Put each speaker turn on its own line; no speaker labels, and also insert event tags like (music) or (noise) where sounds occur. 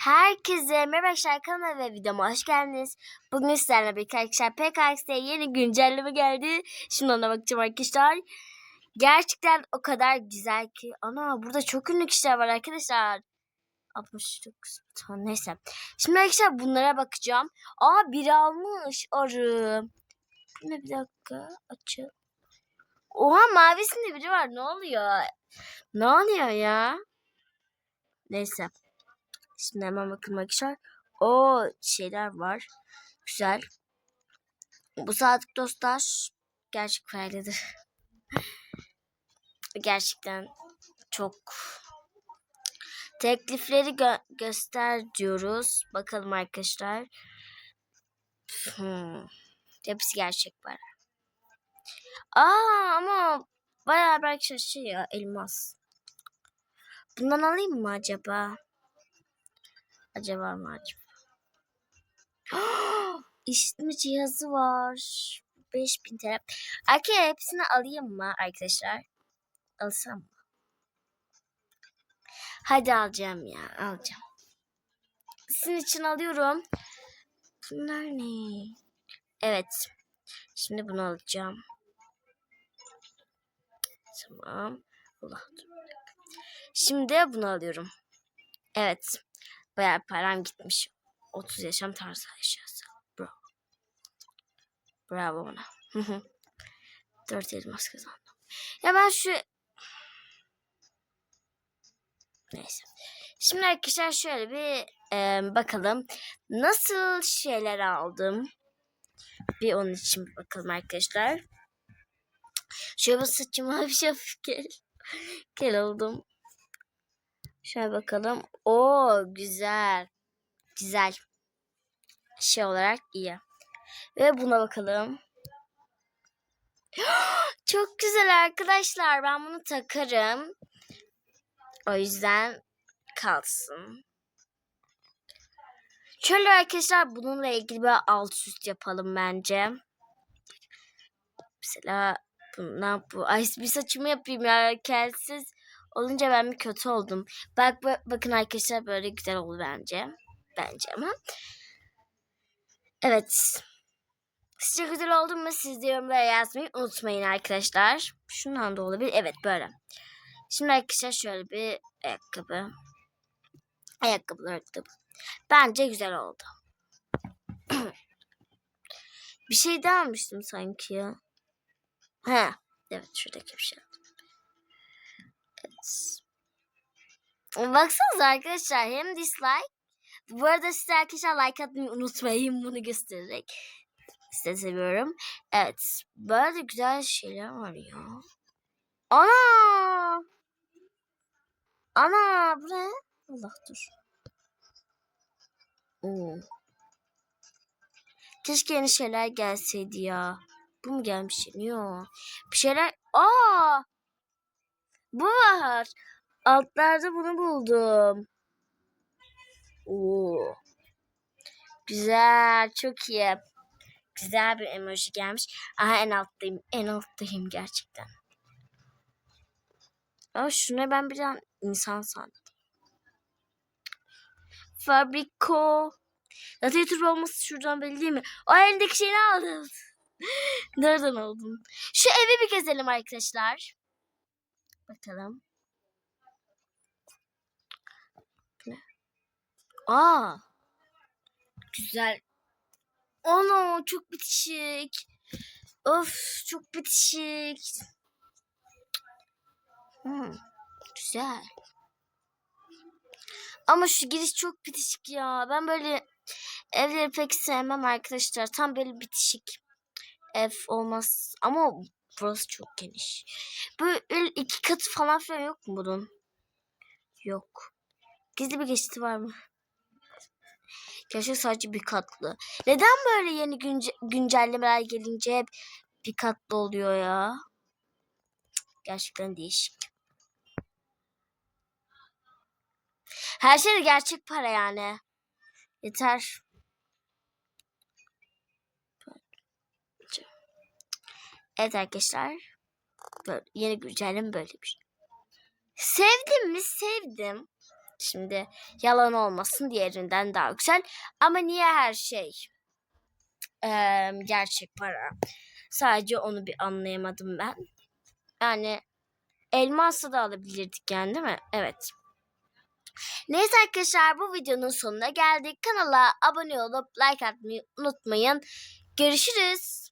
Herkese merhaba arkadaşlar ve videoma hoş geldiniz. Bugün sizlerle birlikte arkadaşlar PKX'de yeni güncelleme geldi. Şimdi ona bakacağım arkadaşlar. Gerçekten o kadar güzel ki. Ana burada çok ünlü kişiler var arkadaşlar. 69 tane neyse. Şimdi arkadaşlar bunlara bakacağım. Aa biri almış arı. Ne bir dakika açıl. Oha mavisinde biri var ne oluyor? Ne oluyor ya? Neyse. Şimdi hemen bakın arkadaşlar. O şeyler var. Güzel. Bu sadık dostlar gerçek faydadır. (laughs) Gerçekten çok teklifleri gö- göster diyoruz. Bakalım arkadaşlar. Hmm. Hepsi gerçek var. Aa ama bayağı arkadaşlar şey ya elmas. Bundan alayım mı acaba? Acaba mı acaba? (gasps) İşitme cihazı var. 5000 TL. Arkadaşlar hepsini alayım mı arkadaşlar? Alsam mı? Hadi alacağım ya alacağım. Sizin için alıyorum. Bunlar ne? Evet. Şimdi bunu alacağım. Tamam. Allah. Şimdi bunu alıyorum. Evet. Bayağı param gitmiş. 30 yaşam tarzı eşyası. Bravo. Bravo hı. 4 elmas kazandım. Ya ben şu... Neyse. Şimdi arkadaşlar şöyle bir e, bakalım. Nasıl şeyler aldım. Bir onun için bir bakalım arkadaşlar. Şöyle saçıma bir şey (laughs) gel. Gel oldum. Şöyle bakalım. Oo güzel. Güzel. Şey olarak iyi. Ve buna bakalım. (gasps) Çok güzel arkadaşlar. Ben bunu takarım. O yüzden kalsın. Şöyle arkadaşlar bununla ilgili bir alt üst yapalım bence. Mesela bundan bu. Ay bir saçımı yapayım ya kelsiz olunca ben bir kötü oldum. Bak bak- bakın arkadaşlar böyle güzel oldu bence. Bence ama. Evet. Sizce güzel oldu mu? Siz de yorumlara yazmayı unutmayın arkadaşlar. Şundan da olabilir. Evet böyle. Şimdi arkadaşlar şöyle bir ayakkabı. Ayakkabılar ayakkabı. Bence güzel oldu. (clears throat) bir şey daha almıştım sanki ya. He. Evet şuradaki bir şey. Evet. Baksanıza arkadaşlar hem dislike. Bu arada size arkadaşlar like atmayı unutmayın bunu göstererek. Size seviyorum. Evet. Böyle güzel şeyler var ya. Ana! Ana bu ne? Allah dur. Oo. Keşke yeni şeyler gelseydi ya. Bu mu gelmiş? Yok. Bir şeyler... Aa! Bu var. Altlarda bunu buldum. Oo. Güzel. Çok iyi. Güzel bir emoji gelmiş. Aha en alttayım. En alttayım gerçekten. Ama şuna ben bir an insan sandım. Fabriko. Zaten YouTube olması şuradan belli değil mi? O elindeki şeyi aldım. (laughs) Nereden aldın? Şu evi bir gezelim arkadaşlar. Bakalım. Aa. Güzel. Ana çok bitişik. Of çok bitişik. Hmm, güzel. Ama şu giriş çok bitişik ya. Ben böyle evleri pek sevmem arkadaşlar. Tam böyle bitişik ev olmaz. Ama burası çok geniş. Böyle iki katı falan filan yok mu bunun? Yok. Gizli bir geçiti var mı? Gerçek sadece bir katlı. Neden böyle yeni günce güncellemeler gelince hep bir katlı oluyor ya? Gerçekten değişik. Her şey gerçek para yani. Yeter. Evet arkadaşlar. Böyle yeni güncelleme böyle bir şey. Sevdim mi? Sevdim. Şimdi yalan olmasın diğerinden daha güzel. Ama niye her şey eee, gerçek para? Sadece onu bir anlayamadım ben. Yani elmasla da alabilirdik yani değil mi? Evet. Neyse arkadaşlar bu videonun sonuna geldik. Kanala abone olup like atmayı unutmayın. Görüşürüz.